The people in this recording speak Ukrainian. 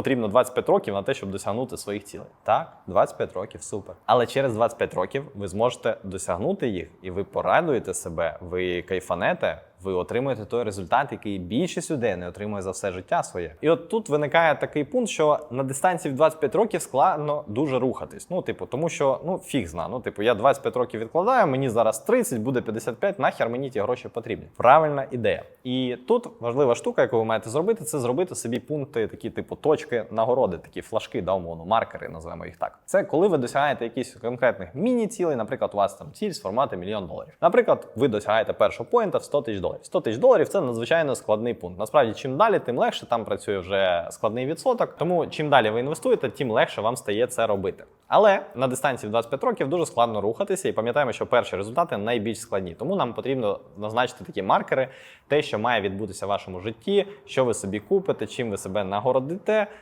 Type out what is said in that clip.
потрібно 25 років на те, щоб досягнути своїх цілей. Так, 25 років, супер. Але через 25 років ви зможете досягнути їх, і ви порадуєте себе, ви кайфанете. Ви отримуєте той результат, який більшість людей не отримує за все життя своє. І от тут виникає такий пункт, що на дистанції в 25 років складно дуже рухатись. Ну, типу, тому що ну фіг зна. Ну, типу, я 25 років відкладаю, мені зараз 30, буде 55, нахер мені ті гроші потрібні. Правильна ідея. І тут важлива штука, яку ви маєте зробити, це зробити собі пункти, такі, типу, точки нагороди, такі флажки, да, умовно, маркери, називаємо їх так. Це коли ви досягаєте якісь конкретних міні-цілей, наприклад, у вас там ціль з формату мільйон доларів. Наприклад, ви досягаєте першого поінта в 100 тисяч доларів. 100 тисяч доларів це надзвичайно складний пункт. Насправді, чим далі, тим легше там працює вже складний відсоток. Тому чим далі ви інвестуєте, тим легше вам стає це робити. Але на дистанції в 25 років дуже складно рухатися, і пам'ятаємо, що перші результати найбільш складні. Тому нам потрібно назначити такі маркери, те, що має відбутися в вашому житті, що ви собі купите, чим ви себе нагородите,